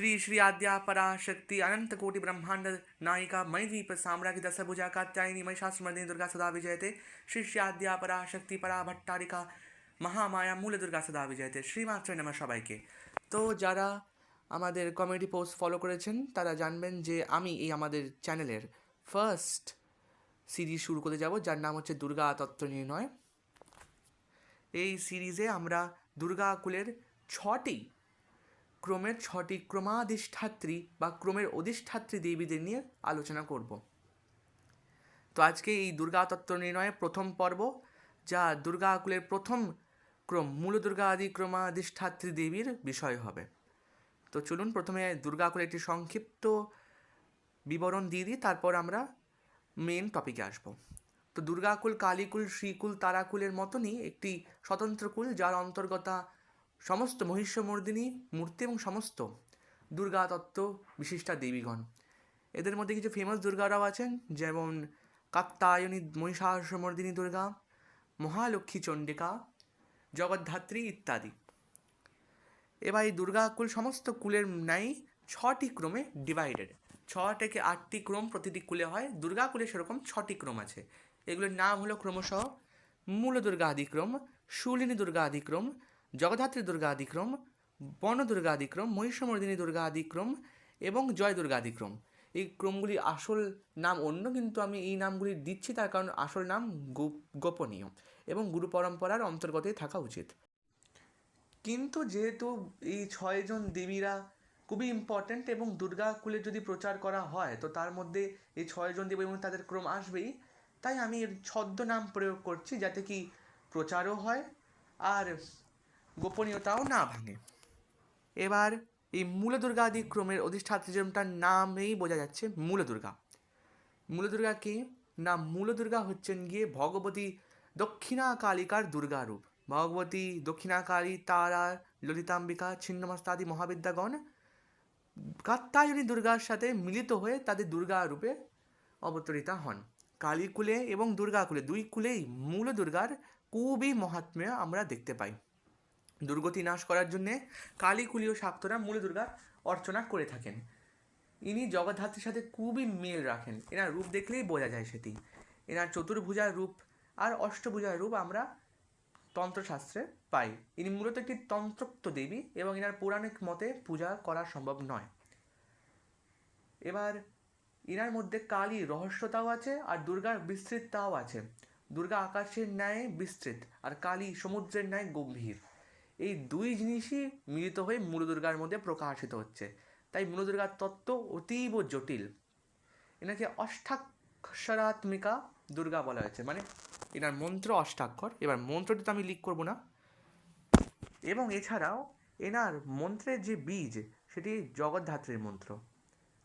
श्री श्री आद्या पराशक्ति अनंत कोटि ब्रह्मांड नायिका मई द्वीप साम्राज्य दश भुजा कात्यायनी महिषासुमर्दिनी दुर्गा सदा विजयते श्री श्री आद्या पराशक्ति परा भट्टारिका মহামায়া মূলে দুর্গা সদা বিজয়তে শ্রীমাত্র নামা সবাইকে তো যারা আমাদের কমেডি পোস্ট ফলো করেছেন তারা জানবেন যে আমি এই আমাদের চ্যানেলের ফার্স্ট সিরিজ শুরু করতে যাব যার নাম হচ্ছে দুর্গা তত্ত্ব নির্ণয় এই সিরিজে আমরা দুর্গা কুলের ছটি ক্রমের ছটি ক্রমাধিষ্ঠাত্রী বা ক্রমের অধিষ্ঠাত্রী দেবীদের নিয়ে আলোচনা করব। তো আজকে এই দুর্গা তত্ত্ব নির্ণয়ের প্রথম পর্ব, যা দুর্গা কুলের প্রথম ক্রম, মূল দুর্গা আদি ক্রমাধিষ্ঠাত্রী দেবীর বিষয় হবে। তো চলুন প্রথমে দুর্গা কুলের একটি সংক্ষিপ্ত বিবরণ দিয়ে দিই, তারপর আমরা মেন টপিকে আসব। তো দুর্গাকুল কালীকুল, শ্রীকুল, তারাকুলের মতনই একটি স্বতন্ত্র কুল, যার অন্তর্গতা সমস্ত মহিষ্যমর্দিনী মূর্তি এবং সমস্ত দুর্গা তত্ত্ব বিশিষ্টা দেবীগণ। এদের মধ্যে কিছু ফেমাস দুর্গারাও আছেন, যেমন কাত্তায়নী মহিষাসুমর্দিনী দুর্গা, মহালক্ষ্মী চণ্ডিকা, জগদ্ধাত্রী ইত্যাদি। এবার এই দুর্গাকুল সমস্ত কুলের ন্যায় ছটি ক্রমে ডিভাইডেড ছ থেকে আটটি ক্রম প্রতিটি কুলে হয়। দুর্গাকুলে সেরকম ছটি ক্রম আছে। এগুলোর নাম হলো ক্রমশঃ মূল দুর্গা আদিক্রম শুলিনী দুর্গা আদিক্রম জগদ্ধাত্রী দুর্গা আদিক্রম বন দুর্গা আদিক্রম মহিষমর্দিনী দুর্গা আদিক্রম এবং জয় দুর্গা আদিক্রম এই ক্রমগুলি আসল নাম অন্য, কিন্তু আমি এই নামগুলি দিচ্ছি তার কারণ আসল নাম গোপনীয় এবং গুরু পরম্পরার অন্তর্গতই থাকা উচিত। কিন্তু যেহেতু এই ছয়জন দেবীরা খুবই ইম্পর্ট্যান্ট এবং দুর্গা কুলে যদি প্রচার করা হয়, তো তার মধ্যে এই ছয়জন দেবী এবং তাদের ক্রম আসবেই। তাই আমি এর ছদ্মনাম প্রয়োগ করছি যাতে কি প্রচারও হয় আর গোপনীয়তাও না ভাঙে। এবার এই মূল দুর্গা আদি ক্রমের অধিষ্ঠাত্রীজনটার নামেই বোঝা যাচ্ছে মূল দুর্গা মূল দুর্গা কে? না মূল দুর্গা হচ্ছেন গিয়ে ভগবতী দক্ষিণা কালিকার দুর্গা রূপ ভগবতী দক্ষিণা কালী তারা, ললিতাম্বিকা, ছিন্নমস্তাদি মহাবিদ্যাগণ কাত্তায়নী দুর্গার সাথে মিলিত হয়ে তাদের দুর্গা রূপে অবতরিতা হন। কালীকুলে এবং দুর্গাকুলে, দুই কুলেই মূল দুর্গার খুবই মহাত্ম্য আমরা দেখতে পাই। দুর্গতি নাশ করার জন্যে কালীকুলীয় শাক্তরা মূল দুর্গার অর্চনা করে থাকেন। ইনি জগদ্ধাত্রীর সাথে খুবই মিল রাখেন। এনার রূপ দেখলেই বোঝা যায় সেটি। এনার চতুর্ভুজার রূপ আর অষ্টভুজার রূপ আমরা তন্ত্রশাস্ত্রে পাই। ইনি মূলত একটি তন্ত্রোক্ত দেবী এবং এনার পৌরাণিক মতে পূজা করা সম্ভব নয়। এবার ইনার মধ্যে কালী রহস্যতাও আছে আর দুর্গার বিস্তৃততাও আছে। দুর্গা আকাশের ন্যায় বিস্তৃত আর কালী সমুদ্রের ন্যায় গম্ভীর। এই দুই জিনিসই মিলিত হয়ে মূল দুর্গার মধ্যে প্রকাশিত হচ্ছে। তাই মূল দুর্গার তত্ত্ব অতীব জটিল। এনাকে অষ্টাক্ষরাত্মিকা দুর্গা বলা হয়েছে। মানে এনার মন্ত্র অষ্টাক্ষর। এবার মন্ত্রটি তো আমি লিক করব না। এবং এছাড়াও এনার মন্ত্রের যে বীজ, সেটি জগদ্ধাত্রীর মন্ত্র।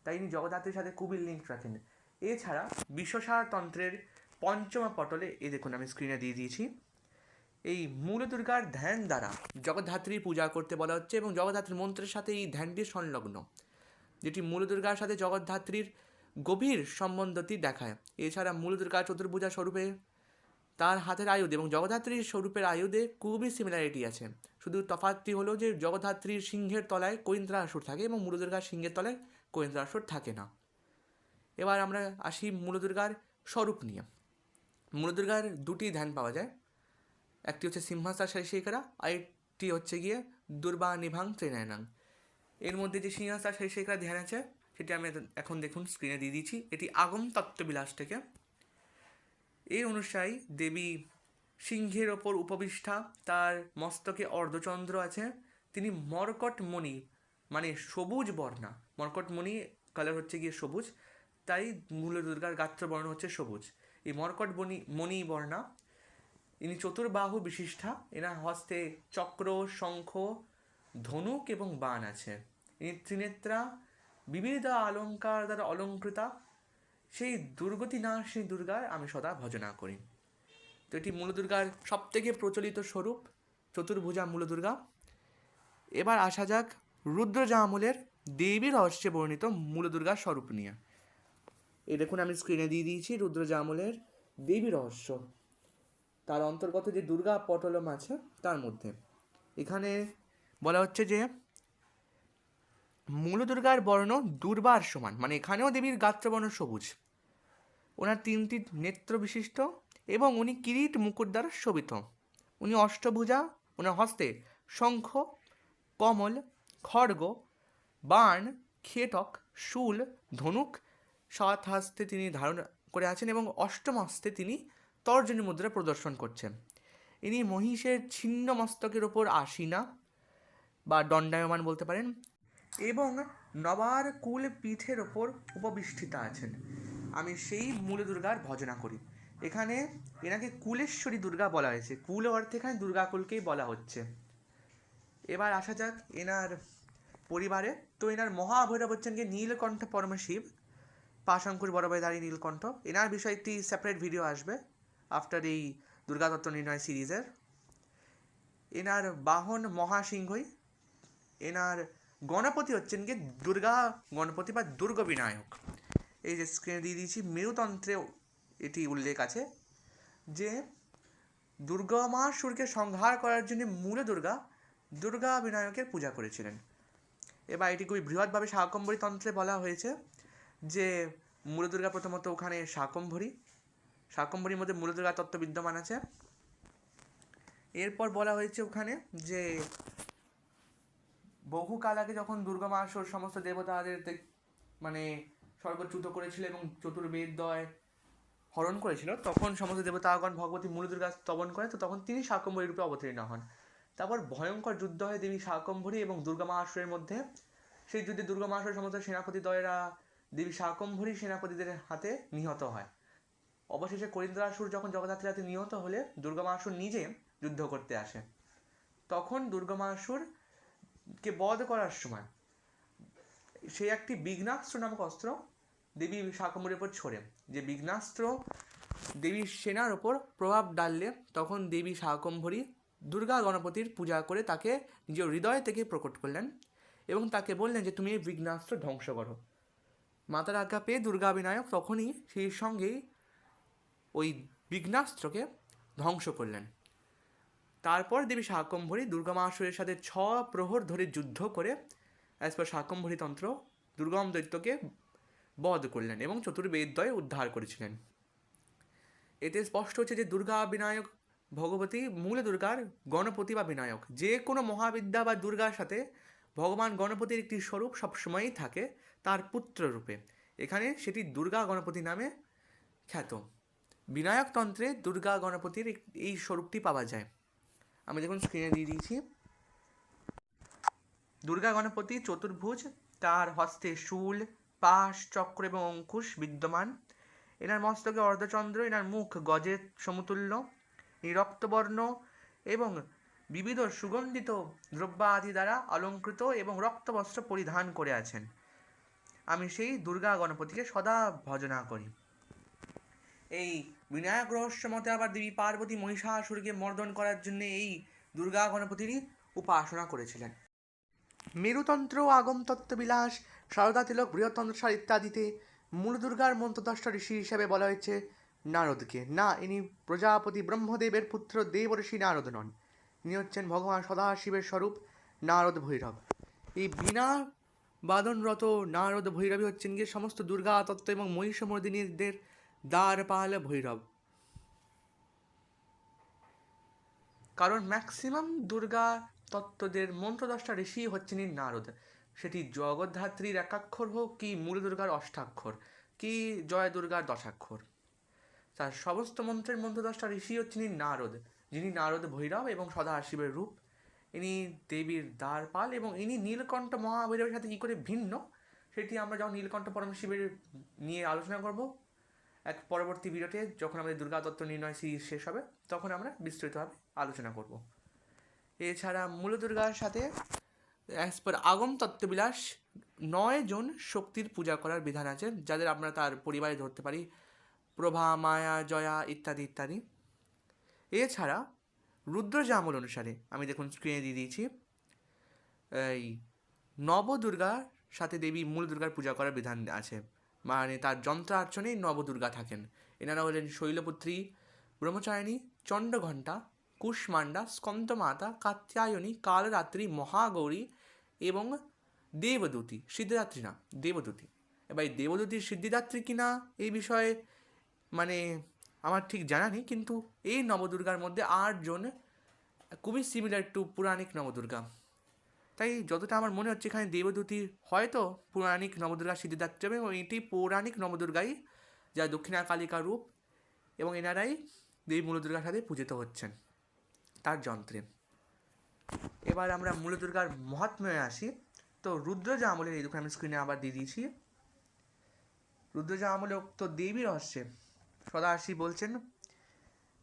তাই ইনি জগদ্ধাত্রীর সাথে খুবই লিঙ্ক রাখেন। এছাড়া বিশ্বসার তন্ত্রের পঞ্চমা পটলে, এই দেখুন আমি স্ক্রিনে দিয়ে দিয়েছি। এই মূল দুর্গার ধ্যান দ্বারা জগদ্ধাত্রীর পূজা করতে বলা হচ্ছে এবং জগদ্ধাত্রীর মন্ত্রের সাথে এই ধ্যানটি সংলগ্ন, যেটি মূল দুর্গার সাথে জগদ্ধাত্রীর গভীর সম্বন্ধটি দেখায়। এছাড়া মূল দুর্গা চতুর্ভুজা স্বরূপে তার হাতের আয়ুধ এবং জগদ্ধাত্রীর স্বরূপের আয়ুধে খুবই সিমিলারিটি আছে। শুধু তফাৎটি হলো যে জগদ্ধাত্রীর সিংহের তলায় কৈন্দ্রাসুর থাকে এবং মূল দুর্গার সিংহের তলায় কৈন্দ্রাসুর থাকে না। এবার আমরা আসি মূল দুর্গার স্বরূপ নিয়ে। মূল দুর্গার দুটি ধ্যান পাওয়া যায়। একটি হচ্ছে সিংহাসা শেখরা, আর একটি হচ্ছে গিয়ে দুর্বা নিভাং ত্রেনায়নাং। এর মধ্যে যে সিংহাসা শেখরা ধ্যান আছে, সেটি আমি এখন- দেখুন স্ক্রিনে দিয়ে দিচ্ছি। এটি আগম তত্ত্ববিলাস থেকে। এই অনুসারী দেবী সিংহের ওপর উপবিষ্ঠা, তার মস্তকে অর্ধচন্দ্র আছে। তিনি মর্কটমণি মানে সবুজ বর্ণা। মর্কটমণি কালার হচ্ছে গিয়ে সবুজ, তাই মূল দুর্গার গাত্র বর্ণ হচ্ছে সবুজ। এই মর্কট বনি মণি বর্ণা ইনি চতুর্বাহু বিশিষ্ঠা। এনার হস্তে চক্র, শঙ্খ, ধনুক এবং বাণ আছে। ইনি ত্রিনেত্রা, বিবিধ অলঙ্কার দ্বারা অলঙ্কৃতা। সেই দুর্গতি নাশিনী দুর্গার আমি সদা ভজনা করি। তো এটি মূল দুর্গার সব থেকে প্রচলিত স্বরূপ, চতুর্ভুজা মূল দুর্গা এবার আসা যাক রুদ্রজামলের দেবী রহস্যে বর্ণিত মূল দুর্গার স্বরূপ নিয়ে। এই দেখুন, আমি স্ক্রিনে দিয়ে দিয়েছি রুদ্রজামলের দেবী রহস্য। তার অন্তর্গত যে দুর্গা পটলম আছে, তার মধ্যে। এখানে বলা হচ্ছে যে মূল দুর্গার বর্ণ দুর্বার সমান মানে এখানেও দেবীর গাত্রবর্ণ সবুজ। ওনার তিনটি নেত্র বিশিষ্ট এবং উনি কিরিট মুকুট দ্বারা শোভিত। উনি অষ্টভুজা, ওনার হস্তে শঙ্খ, কমল, খড়গ, বাণ, খেটক, শূল, ধনুক, সাত হস্তে তিনি ধারণ করে আছেন এবং অষ্টম হস্তে তিনি তর্জনী মুদ্রা প্রদর্শন করছেন। ইনি মহিষের ছিন্ন মস্তকের ওপর আসিনা বা দণ্ডায়মান বলতে পারেন এবং নবার কুল পীঠের ওপর উপবিষ্ঠিতা আছেন। আমি সেই মূল দুর্গার ভজনা করি। এখানে এনাকে কুলেশ্বরী দুর্গা বলা হয়েছে। কুল অর্থে এখানে দুর্গাকুলকেই বলা হচ্ছে। এবার আসা যাক এনার পরিবারে। তো এনার মহাভৈরব হচ্ছেন কি নীলকণ্ঠ পরমশিব, পাশঙ্কুর ভাই দাঁড়িয়ে নীলকণ্ঠ। এনার বিষয়ে একটি সেপারেট ভিডিও আসবে। আফটার এই দুর্গাতত্ত্ব নির্ণয় সিরিজের এনার বাহন মহাসিংহই, এনার গণপতি হচ্ছেন কি দুর্গা গণপতি বা দুর্গ বিনায়ক। এই যে স্ক্রিনে দিয়ে দিয়েছি মেরুতন্ত্রেও এটি উল্লেখ আছে যে, দুর্গা মা সুরকে সংহার করার জন্য মূল দুর্গা দুর্গা বিনায়কের পূজা করেছিলেন। এবার এটি খুবই বৃহৎভাবে শাকম্ভরী তন্ত্রে বলা হয়েছে যে, মূল দুর্গা প্রথমত ওখানে শাকম্ভরী শাকম্ভরীর মধ্যে মূল দুর্গা তত্ত্ব বিদ্যমান আছে। এরপর বলা হয়েছে ওখানে যে, বহুকাল আগে যখন দুর্গা মা সমস্ত দেবতাদের মানে স্বর্গচ্যুত করেছিল এবং চতুর্বেদয় হরণ করেছিল, তখন সমস্ত দেবতাগণ ভগবতী মূল দুর্গা স্তবন করে, তো তখন তিনি শাকম্ভরী রূপে অবতীর্ণ হন। তারপর ভয়ঙ্কর যুদ্ধ হয় দেবী শাকম্ভরী এবং দুর্গা মা আসরের মধ্যে। সেই যুদ্ধে দুর্গা মা আসরের সমস্ত সেনাপতি দয়েরা দেবী শাকম্ভরী সেনাপতিদের হাতে নিহত হয়। অবশেষে করিন্দ্রাসুর যখন জগদ্ধাত্রী হাতে নিহত হলে দুর্গা মা আসুর নিজে যুদ্ধ করতে আসে। তখন দুর্গা মা আসুর কে বধ করার সময় সে একটি বিঘ্নাস্ত্র নামক অস্ত্র দেবী শাকম্ভরীর উপর ছোড়ে। যে বিঘ্নাস্ত্র দেবীর সেনার ওপর প্রভাব ডাললে তখন দেবী শাকম্ভরী দুর্গা গণপতির পূজা করে তাকে নিজের হৃদয় থেকে প্রকট করলেন এবং তাকে বললেন যে, তুমি এই বিঘ্নাস্ত্র ধ্বংস করো। মাতার আজ্ঞা পেয়ে দুর্গা বিনায়ক তখনই সেই সঙ্গেই ওই বিঘ্নাস্ত্রকে ধ্বংস করলেন। তারপর দেবী শাকম্ভরী দুর্গা মাসুরের সাথে ছ প্রহর ধরে যুদ্ধ করে অ্যাজ পার শাকম্ভরী তন্ত্র দুর্গম দৈত্যকে বধ করলেন এবং চতুর্বেদয় উদ্ধার করেছিলেন। এতে স্পষ্ট হচ্ছে যে দুর্গা বিনায়ক ভগবতী মূল দুর্গার গণপতি বা বিনায়ক, যে কোনো মহাবিদ্যা বা দুর্গার সাথে ভগবান গণপতির একটি স্বরূপ সবসময়ই থাকে তার পুত্র রূপে এখানে সেটি দুর্গা গণপতি নামে খ্যাত। বিনায়ক তন্ত্রে দুর্গা গণপতির এই স্বরূপটি পাওয়া যায়। আমি দেখুন স্ক্রিনে দিয়ে দিয়েছি। দুর্গা গণপতি, চতুর্ভুজ, তার হস্তে শূল, পাশ, চক্র এবং অঙ্কুশ বিদ্যমান। এনার মস্তকে অর্ধচন্দ্র, এনার মুখ গজের সমতুল্য রক্তবর্ণ এবং বিবিধ সুগন্ধিত দ্রব্য আদি দ্বারা অলঙ্কৃত এবং রক্তবস্ত্র পরিধান করে আছেন। আমি সেই দুর্গা গণপতিকে সদা ভজনা করি। এই বিনায়ক রহস্য মতে আবার দেবী পার্বতী মহিষাসুরকে মর্দন করার জন্য এই দুর্গা গণপতিরই উপাসনা করেছিলেন। মেরুতন্ত্র আগমতত্ত্ব বিলাস, সারদা তিলক, বৃহত্তন্ত্রসার ইত্যাদিতে মূল দুর্গার মন্ত্রদষ্টা ঋষি হিসেবে বলা হয়েছে নারদকে। না, ইনি প্রজাপতি ব্রহ্মদেবের পুত্র দেব ঋষি নারদ নন। ইনি হচ্ছেন ভগবান সদাশিবের স্বরূপ নারদ ভৈরব। এই বিনা বাদনরত নারদ ভৈরবী হচ্ছেন গিয়ে সমস্ত দুর্গা তত্ত্ব এবং মহিষমর্দিনীদের দ্বারপাল ভৈরব। কারণ ম্যাক্সিমাম দুর্গা তত্ত্বদের মন্ত্রদষ্টা ঋষি হচ্ছেন নারদ। সেটি জগদ্ধাত্রীর একাক্ষর হোক কি মূল দুর্গার অষ্টাক্ষর, কি জয় দুর্গার দশাক্ষর। তার সমস্ত মন্ত্রের মন্ত্রদষ্টা ঋষি হচ্ছেন নারদ, যিনি নারদ ভৈরব এবং সদাশিবের রূপ। ইনি দেবীর দ্বারপাল এবং ইনি নীলকণ্ঠ মহাভৈরবের সাথে কী করে ভিন্ন? সেটি আমরা যখন নীলকণ্ঠ পরম শিবের নিয়ে আলোচনা করব এক পরবর্তী ভিডিওতে যখন আমাদের দুর্গা তত্ত্ব নির্ণয় সিরিজ শেষ হবে, তখন আমরা বিস্তৃতভাবে আলোচনা করব। এছাড়া মূল দুর্গার সাথে অ্যাজ পার আগম তত্ত্ববিলাস, নয় জন শক্তির পূজা করার বিধান আছে, যাদের আমরা তার পরিবারে ধরতে পারি। প্রভা, মায়া, জয়া ইত্যাদি ইত্যাদি। এছাড়া রুদ্রজামল অনুসারে আমি দেখুন স্ক্রিনে দিয়ে দিয়েছি, এই নবদুর্গার সাথে দেবী মূল দুর্গার পূজা করার বিধান আছে। মানে তার যন্ত্রার্চনেই নবদুর্গা থাকেন। এনারা হলেন শৈলপুত্রী, ব্রহ্মচারিণী, চণ্ডঘণ্টা কুষ্মান্ডা স্কন্দমাতা, কাত্যায়নী, কালরাত্রি, মহাগৌরী এবং দেবদূতী, সিদ্ধিদাত্রী না, দেবদূতী। এবার এই দেবদূতীর সিদ্ধিদাত্রী কিনা এই বিষয়ে মানে আমার ঠিক জানা নেই, কিন্তু এই নবদুর্গার মধ্যে আটজন খুবই সিমিলার টু পুরাণিক নবদুর্গা। তাই যতটা আমার মনে হচ্ছে এখানে দেবদূতী হয়তো পৌরাণিক নবদুর্গা সিদ্ধিদাত্রী এবং এটি পৌরাণিক নবদুর্গাই, যা দক্ষিণা কালিকা রূপ এবং এনারাই দেবী মূলদুর্গার সাথে পূজিত হচ্ছেন তার যন্ত্রে। এবার আমরা মূলদুর্গার মহাত্ম্যে আসি। তো রুদ্রজা আমলের এই দুটো আমি স্ক্রিনে আবার দিয়ে দিয়েছি। রুদ্রজা আমলে উক্ত দেবী রহস্যে সদাশি বলছেন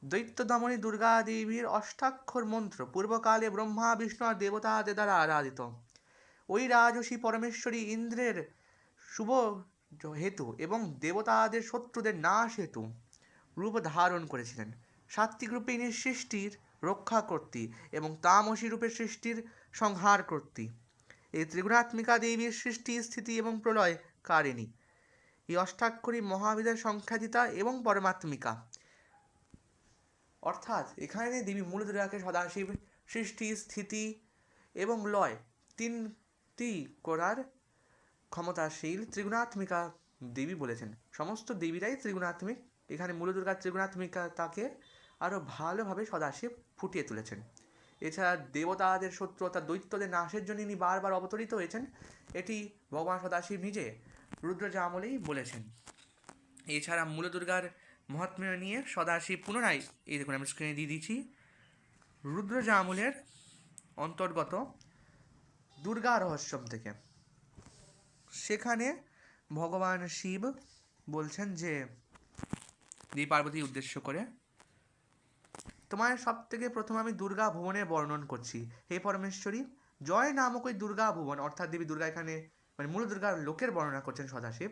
দৈত্য দমনী দুর্গা দেবীর অষ্টাক্ষর মন্ত্র, পূর্বকালে ব্রহ্মা, বিষ্ণু আর দেবতাদের দ্বারা আরাধিত। ওই রাজসী পরমেশ্বরী ইন্দ্রের শুভ হেতু এবং দেবতাদের শত্রুদের নাশ হেতু রূপ ধারণ করেছিলেন। সাত্বিক রূপে ইনি সৃষ্টির রক্ষা কর্তী এবং তামসী রূপে সৃষ্টির সংহার কর্তী এই ত্রিগুণাত্মিকা দেবীর সৃষ্টি, স্থিতি এবং প্রলয় কারিণী। এই অষ্টাক্ষরী মহাবিদের সংখ্যাজিতা এবং পরমাত্মিকা। অর্থাৎ এখানে দেবী মূলদুর্গাকে সদাশিব, সৃষ্টি, স্থিতি এবং লয় তিনটি করার ক্ষমতাশীল ত্রিগুণাত্মিকা দেবী বলেছেন। সমস্ত দেবীরাই ত্রিগুণাত্মিক। এখানে মূলদুর্গার ত্রিগুণাত্মিকা তাকে আরও ভালোভাবে সদাশিব ফুটিয়ে তুলেছেন। এছাড়া দেবতাদের শত্রু অর্থাৎ দৈত্যদের নাশের জন্য ইনি বারবার অবতরিত হয়েছেন। এটি ভগবান সদাশিব নিজে রুদ্রজা আমলেই বলেছেন। এছাড়া মূলদুর্গার মহাত্ম্য নিয়ে সদাশিব পুনরায়, এই দেখুন আমি স্ক্রিনে দিয়ে দিচ্ছি, রুদ্রজা আমলের অন্তর্গত দুর্গা রহস্যম থেকে। সেখানে ভগবান শিব বলছেন যে দেবী পার্বতী উদ্দেশ্য করে তোমার সব থেকে প্রথম আমি দুর্গা ভুবনের বর্ণন করছি। হে পরমেশ্বরী, জয় নামক ওই দুর্গা ভুবন, অর্থাৎ দেবী দুর্গা এখানে মানে মূল দুর্গার লোকের বর্ণনা করছেন সদাশিব,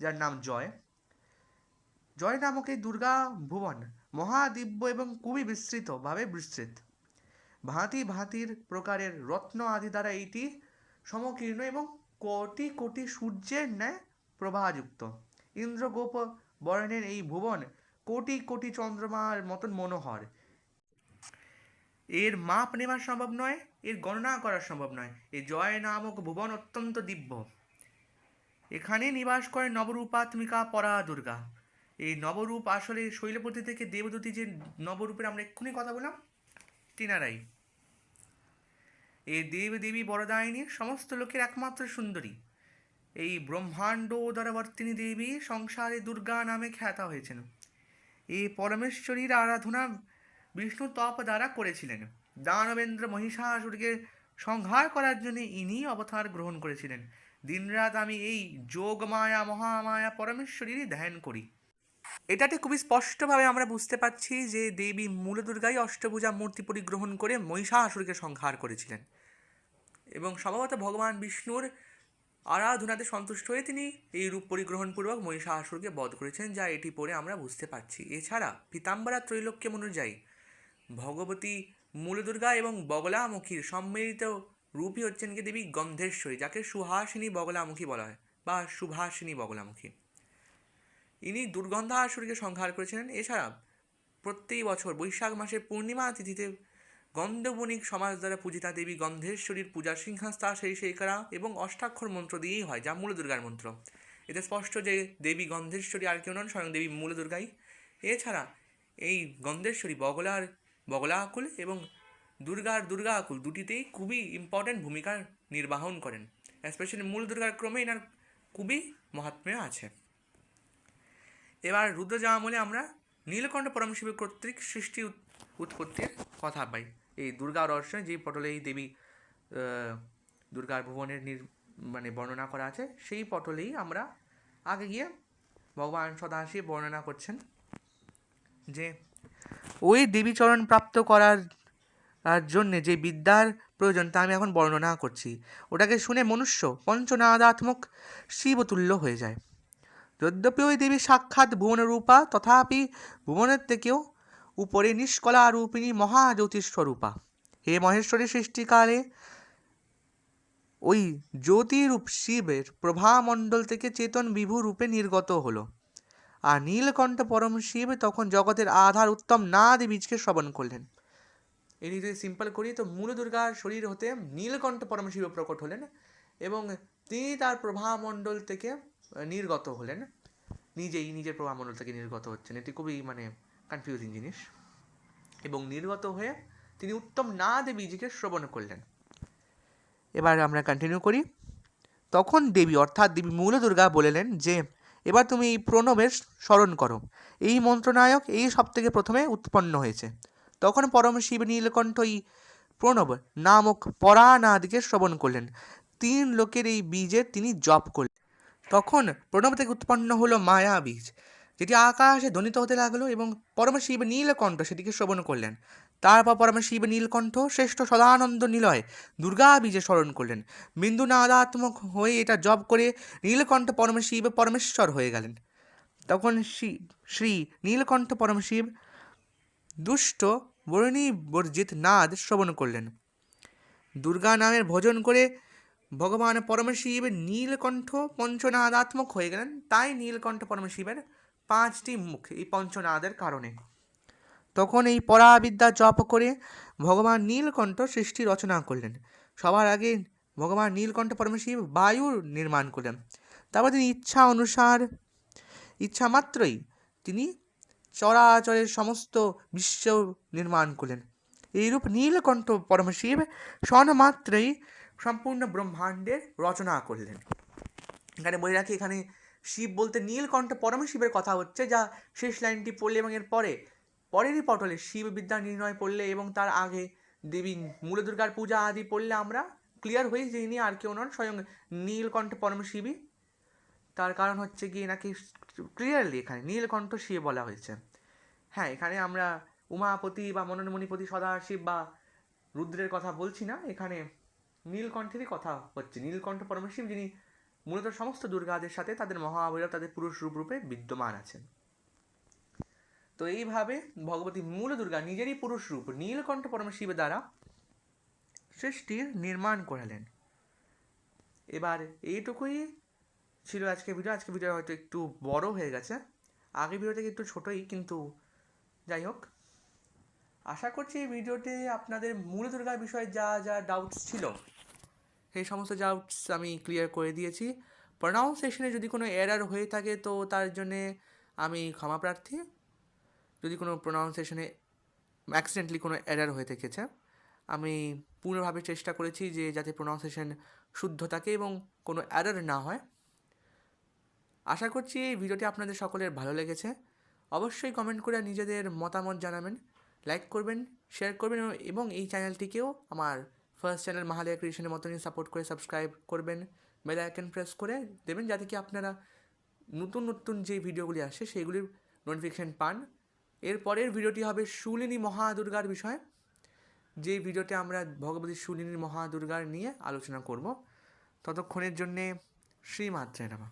যার নাম জয়। জয় নামক এই দুর্গা ভুবন মহাদিব্য এবং খুবই বিস্তৃতভাবে বিস্তৃত। ভাঁতি ভাঁতির প্রকারের রত্ন আদি দ্বারা এইটি সমকীর্ণ এবং কোটি কোটি সূর্যের ন্যায় প্রবাহযুক্ত। ইন্দ্রগোপ বর্ণের এই ভুবন কোটি কোটি চন্দ্রমার মতন মনোহর। এর মাপ নেওয়া সম্ভব নয়, এর গণনা করা সম্ভব নয়। এই জয় নামক ভুবন অত্যন্ত দিব্য। এখানে নিবাস করে নবরূপাত্মিকা পরা দুর্গা এই নবরূপ আসলে শৈলপতি থেকে দেবদূতী যে নবরূপের আমরা এক্ষুনি কথা বললাম, তিনারাই। এই দেব দেবী বরদায়িনী সমস্ত লোকের একমাত্র সুন্দরী। এই ব্রহ্মাণ্ড দ্বারাবর্তিনী দেবী সংসারে দুর্গা নামে খ্যাতা হয়েছেন। এই পরমেশ্বরীর আরাধনা বিষ্ণু তপ দ্বারা করেছিলেন। দানবেন্দ্র মহিষাসুরকে সংহার করার জন্য ইনি অবতার গ্রহণ করেছিলেন। দিনরাত আমি এই যোগমায়া মহামায়া পরমেশ্বরীরই ধ্যান করি। এটাতে খুবই স্পষ্টভাবে আমরা বুঝতে পারছি যে দেবী মূলদুর্গাই অষ্টভুজা মূর্তি পরিগ্রহণ করে মহিষাসুরকে সংহার করেছিলেন। এবং সম্ভবত ভগবান বিষ্ণুর আরাধনাতে সন্তুষ্ট হয়ে তিনি এই রূপ পরিগ্রহণপূর্বক মহিষাসুরকে বধ করেছেন, যা এটি পড়ে আমরা বুঝতে পারছি। এছাড়া পীতাম্বরা ত্রৈলোক্যম অনুযায়ী ভগবতী মূলদুর্গা এবং বগলামুখীর সম্মিলিত রূপই হচ্ছেন কি দেবী গন্ধেশ্বরী, যাকে সুহাসিনী বগলামুখী বলা হয় বা সুভাসিনী বগলামুখী। ইনি দুর্গন্ধা দুর্গন্ধাসুরকে সংহার করেছিলেন। এছাড়া প্রত্যেক বছর বৈশাখ মাসের পূর্ণিমা তিথিতে গন্ধবণিক সমাজ দ্বারা পূজিতা দেবী গন্ধেশ্বরীর পূজা সিংহাস্তা সেই সেইকারা এবং অষ্টাক্ষর মন্ত্র দিয়েই হয়, যা মূল দুর্গার মন্ত্র। এতে স্পষ্ট যে দেবী গন্ধেশ্বরী আর কেউ নন, স্বয়ং দেবী মূল দুর্গাই এছাড়া এই গন্ধেশ্বরী বগলার বগলা আকুল এবং দুর্গার দুর্গা আকুল দুটিতেই খুবই ইম্পর্ট্যান্ট ভূমিকা নির্বাহন করেন। স্পেশালি মূল দুর্গার ক্রমে এনার খুবই মহাত্ম্য আছে। এবার রুদ্রজা আমলে আমরা নীলকণ্ঠ পরমশিব কর্তৃক সৃষ্টি উৎপত্তির কথা পাই এই দুর্গা রহস্য যে পটলে এই দেবী দুর্গার ভুবনের নির মানে বর্ণনা করা আছে, সেই পটলেই আমরা আগে গিয়ে ভগবান সদাশিব বর্ণনা করছেন যে, ওই দেবীচরণ প্রাপ্ত করার জন্যে যে বিদ্যার প্রয়োজন তা আমি এখন বর্ণনা করছি। ওটাকে শুনে মনুষ্য পঞ্চনাদাত্মক শিবতুল্য হয়ে যায়। যদ্যপি ওই দেবী সাক্ষাৎ ভুবনরূপা, তথাপি ভুবনের থেকেও উপরে নিষ্কলা রূপিণী মহাজ্যোতিস্বরূপা হে মহেশ্বরী সৃষ্টিকালে, ওই জ্যোতিরূপ শিবের প্রভামণ্ডল থেকে চেতন বিভু রূপে নির্গত হলো। আর নীলকণ্ঠ পরম শিব তখন জগতের আধার উত্তম নাদি বীজকে শ্রবণ করলেন। এটি যদি সিম্পল করি, তো মূল দুর্গার শরীর হতে নীলকণ্ঠ পরম শিব প্রকট হলেন এবং তিনি তার প্রভামণ্ডল থেকে নির্গত হলেন। নিজেই নিজের প্রভামণ্ডল থেকে নির্গত হচ্ছেন। এটি খুবই মানে কনফিউজিং জিনিস। এবং নির্গত হয়ে তিনি উত্তম না দেবীজিকে শ্রবণ করলেন। এবার আমরা কন্টিনিউ করি। তখন দেবী অর্থাৎ দেবী মূল দুর্গা বলেলেন যে, এবার তুমি এই প্রণবের স্মরণ করো। এই মন্ত্রনায়ক এই সব থেকে প্রথমে উৎপন্ন হয়েছে। তখন পরম শিব নীলকণ্ঠ এই প্রণব নামক পরানাদিকে শ্রবণ করলেন। তিন লোকের এই বীজের তিনি জপ করলেন। তখন প্রণব থেকে উৎপন্ন হলো মায়া বীজ, যেটি আকাশে ধ্বনিত হতে লাগল এবং পরম শিব নীলকণ্ঠ সেটিকে শ্রবণ করলেন। তারপর পরম শিব নীলকণ্ঠ শ্রেষ্ঠ সদানন্দ নিলয় দুর্গা বীজে স্মরণ করলেন। বিন্দু নাদাত্মক হয়ে এটা জপ করে নীলকণ্ঠ পরমশিব পরমেশ্বর হয়ে গেলেন। তখন শ্রী নীলকণ্ঠ পরমশিব দুষ্ট বরণী বর্জিত নাদ শ্রবণ করলেন। দুর্গা নামের ভোজন করে ভগবান পরমশিব নীলকণ্ঠ পঞ্চনাদাত্মক হয়ে গেলেন। তাই নীলকণ্ঠ পরমশিবের পাঁচটি মুখ এই পঞ্চনাদের কারণে। তখন এই পরাবিদ্যা জপ করে ভগবান নীলকণ্ঠ সৃষ্টি রচনা করলেন। সবার আগে ভগবান নীলকণ্ঠ পরমশিব বায়ুর নির্মাণ করলেন। তারপর তিনি ইচ্ছা অনুসার, ইচ্ছা মাত্রই তিনি চরাচরের সমস্ত বিশ্ব নির্মাণ করলেন। এইরূপ নীলকণ্ঠ পরমশিব মাত্রই সম্পূর্ণ ব্রহ্মাণ্ডের রচনা করলেন। এখানে বলে রাখি, এখানে শিব বলতে নীলকণ্ঠ পরমশিবের কথা হচ্ছে, যা শেষ লাইনটি পড়লে এবং এর পরে পরেরই পটলে শিব বিদ্যা নির্ণয় পড়লে এবং তার আগে দেবী মূল দুর্গার পূজা আদি পড়লে আমরা ক্লিয়ার হয়ে যে ইনি আর কেউ নন, স্বয়ং নীলকণ্ঠ পরম পরমশিবই তার কারণ হচ্ছে কি নাকি ক্লিয়ারলি এখানে নীলকণ্ঠ শিব বলা হয়েছে। হ্যাঁ এখানে আমরা উমাপতি বা মননমণিপতি সদাশিব বা রুদ্রের কথা বলছি না, এখানে নীলকণ্ঠেরই কথা হচ্ছে। নীলকণ্ঠ পরমশিব, যিনি মূলত সমস্ত দুর্গাদের সাথে তাদের মহাবৈরব তাদের পুরুষ রূপ রূপে বিদ্যমান আছেন। তো এইভাবে ভগবতী মূল দুর্গা নিজেরই পুরুষ রূপ নীলকণ্ঠ পরমশিবের দ্বারা সৃষ্টির নির্মাণ করালেন। এবার এইটুকুই ছিল আজকে ভিডিও। আজকে ভিডিও হয়তো একটু বড় হয়ে গেছে। আগে ভিডিও থেকে একটু ছোটই, কিন্তু যাই হোক। আশা করছি এই ভিডিওতে আপনাদের মূল দুর্গার বিষয়ে যা যা ডাউটস ছিল সেই সমস্ত ডাউটস আমি ক্লিয়ার করে দিয়েছি। প্রনাউন্সিয়েশনে যদি কোনো এরার হয়ে থাকে, তো তার জন্যে আমি ক্ষমা প্রার্থী। যদি কোনো প্রনাউন্সিয়েশনে অ্যাক্সিডেন্টলি কোনো এরার হয়ে থেকেছে, আমি পূর্ণভাবে চেষ্টা করেছি যে যাতে প্রনাউন্সিয়েশন শুদ্ধ থাকে এবং কোনো এরার না হয়। আশা করছি এই ভিডিওটি আপনাদের সকলের ভালো লেগেছে। অবশ্যই কমেন্ট করে নিজেদের মতামত জানাবেন লাইক করবেন শেয়ার করবেন এবং এই চ্যানেলটিকেও আমার ফার্স্ট চ্যানেল মাহালয়া ক্রিয়েশনের মতনই সাপোর্ট করে সাবস্ক্রাইব করবেন। বেল আইকন প্রেস করে দেবেন যাতে কি আপনারা নতুন নতুন যে ভিডিওগুলি আসে সেইগুলির নোটিফিকেশান পান। এর পরের ভিডিওটি হবে শুলিনী মহাদুর্গার বিষয়ে। যে ভিডিওতে আমরা ভগবতী শুলিনী মহাদুর্গার নিয়ে আলোচনা করব, ততক্ষণের জন্যে শ্রীমাত্রে নামা।